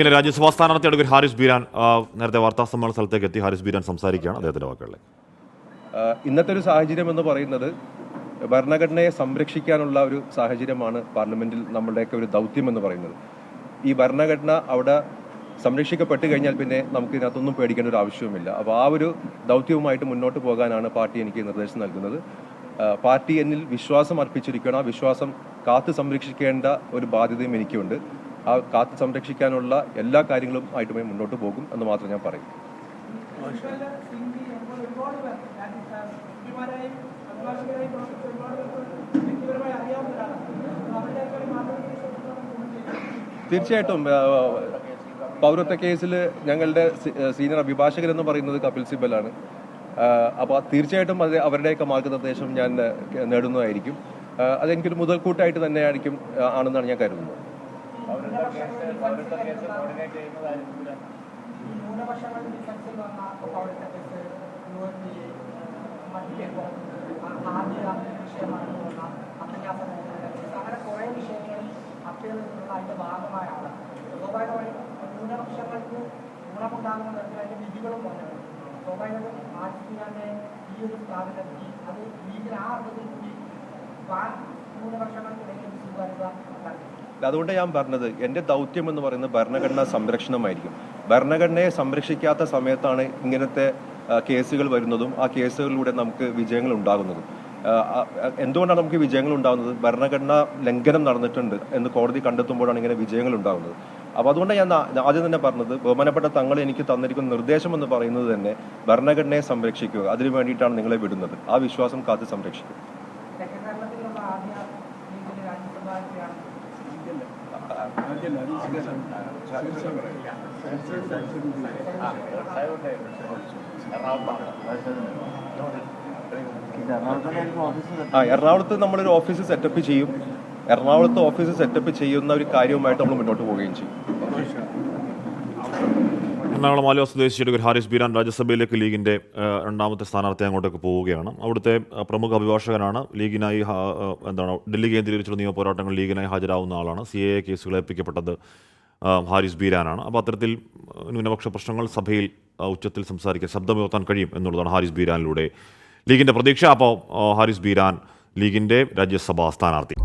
പിന്നെ രാജ്യസഭാ സ്ഥാനാർത്ഥി അഡ്വക്കേറ്റ് ഹാരിസ് ബീരാൻ നേരത്തെ വാർത്താ സമ്മേളന സ്ഥലത്തേക്ക് എത്തി. ഹാരിസ് ബീരാൻ സംസാരിക്കുകയാണ് അദ്ദേഹത്തിന്റെ വാക്കുകളിൽ ഇന്നത്തെ ഒരു സാഹചര്യം എന്ന് പറയുന്നത് ഭരണഘടനയെ സംരക്ഷിക്കാനുള്ള ഒരു സാഹചര്യമാണ് പാർലമെന്റിൽ നമ്മളുടെയൊക്കെ ഒരു ദൗത്യം എന്ന് പറയുന്നത്. ഈ ഭരണഘടന അവിടെ സംരക്ഷിക്കപ്പെട്ട് കഴിഞ്ഞാൽ പിന്നെ നമുക്ക് ഇതിനകത്തൊന്നും പേടിക്കേണ്ട ഒരു ആവശ്യവുമില്ല. അപ്പോൾ ആ ഒരു ദൗത്യവുമായിട്ട് മുന്നോട്ട് പോകാനാണ് പാർട്ടി എനിക്ക് നിർദ്ദേശം നൽകുന്നത്. പാർട്ടി എന്നിൽ വിശ്വാസം അർപ്പിച്ചിരിക്കണം ആ വിശ്വാസം കാത്തു സംരക്ഷിക്കേണ്ട ഒരു ബാധ്യതയും എനിക്കുണ്ട്. ആ കാത്തു സംരക്ഷിക്കാനുള്ള എല്ലാ കാര്യങ്ങളും ആയിട്ടുമായി മുന്നോട്ട് പോകും എന്ന് മാത്രം ഞാൻ പറയും. തീർച്ചയായിട്ടും പൗരത്വ കേസിൽ ഞങ്ങളുടെ സീനിയർ അഭിഭാഷകൻ എന്ന് പറയുന്നത് കപിൽ സിബലാണ് അപ്പോൾ തീർച്ചയായിട്ടും അത് അവരുടെയൊക്കെ മാർഗനിർദ്ദേശം ഞാൻ നേടുന്നതായിരിക്കും. അതെനിക്കൊരു മുതൽക്കൂട്ടായിട്ട് തന്നെ ആയിരിക്കും ആണെന്നാണ് ഞാൻ കരുതുന്നത്. ന്യൂനപക്ഷങ്ങൾ ഡിഫൻസിൽ വന്ന പൗരത്വ കേസ് യു എൻ പി മറ്റു ആദ്യ വിഷയമാണ് കേസ്. അങ്ങനെ കുറേ വിഷയങ്ങളിൽ അപ്പീൽ നിന്നുള്ള അതിന്റെ ഭാഗമായാണ്. സ്വാഭാവികമായും ന്യൂനപക്ഷങ്ങൾക്ക് ഗുണമുണ്ടാകുന്ന തരത്തിൽ അതിന്റെ വിധികളും വന്നത് സ്വാഭാവികമായും ആജിഫിനാന്റെ ഈ ഒരു സ്ഥാപനത്തിൽ അത് ലീഗിൽ ആ അർത്ഥത്തിൽ കൂടി ന്യൂനപക്ഷങ്ങൾക്കിടയിൽ സ്വീകാര്യത ഉണ്ടാക്കി. അതുകൊണ്ട് ഞാൻ പറഞ്ഞത് എന്റെ ദൗത്യം എന്ന് പറയുന്നത് ഭരണഘടനാ സംരക്ഷണമായിരിക്കും. ഭരണഘടനയെ സംരക്ഷിക്കാത്ത സമയത്താണ് ഇങ്ങനത്തെ കേസുകൾ വരുന്നതും ആ കേസുകളിലൂടെ നമുക്ക് വിജയങ്ങൾ ഉണ്ടാകുന്നതും. എന്തുകൊണ്ടാണ് നമുക്ക് വിജയങ്ങൾ ഉണ്ടാകുന്നത്? ഭരണഘടനാ ലംഘനം നടന്നിട്ടുണ്ട് എന്ന് കോടതി കണ്ടെത്തുമ്പോഴാണ് ഇങ്ങനെ വിജയങ്ങൾ ഉണ്ടാകുന്നത്. അപ്പോൾ അതുകൊണ്ട് ഞാൻ ആദ്യം തന്നെ പറഞ്ഞത് ബഹുമാനപ്പെട്ട തങ്ങൾ എനിക്ക് തന്നിരിക്കുന്ന നിർദ്ദേശം എന്ന് പറയുന്നത് തന്നെ ഭരണഘടനയെ സംരക്ഷിക്കുക. അതിനു വേണ്ടിയിട്ടാണ് നിങ്ങളെ വിടുന്നത്. ആ വിശ്വാസം കാത്ത് സംരക്ഷിക്കും ആ എറണാകുളത്ത് നമ്മളൊരു ഓഫീസ് സെറ്റപ്പ് ചെയ്യും. എറണാകുളത്ത് ഓഫീസ് സെറ്റപ്പ് ചെയ്യുന്ന ഒരു കാര്യവുമായിട്ട് നമ്മൾ മുന്നോട്ട് പോവുകയും ചെയ്യും. എറണാകുളം ആലുവ സ്വദേശി അഡ്വക്കേറ്റ് ഹാരിസ് ബീരാൻ രാജ്യസഭയിലേക്ക് ലീഗിന്റെ രണ്ടാമത്തെ സ്ഥാനാർത്ഥി അങ്ങോട്ടേക്ക് പോവുകയാണ്. അവിടുത്തെ പ്രമുഖ അഭിഭാഷകനാണ്. ലീഗിനായി എന്താണ് ഡൽഹി കേന്ദ്രീകരിച്ചുള്ള നിയമ പോരാട്ടങ്ങൾ ലീഗിനായി ഹാജരാവുന്ന ആളാണ്. സി എ കേസുകൾ ഏൽപ്പിക്കപ്പെട്ടത് ഹാരിസ് ബീരാനാണ്. അപ്പോൾ അത്തരത്തിൽ ന്യൂനപക്ഷ പ്രശ്നങ്ങൾ സഭയിൽ ഉച്ചത്തിൽ സംസാരിക്കാൻ ശബ്ദമുയർത്താൻ കഴിയും എന്നുള്ളതാണ് ഹാരിസ് ബീരാനിലൂടെ ലീഗിന്റെ പ്രതീക്ഷ. അപ്പോൾ ഹാരിസ് ബീരാൻ ലീഗിന്റെ രാജ്യസഭാ സ്ഥാനാർത്ഥി.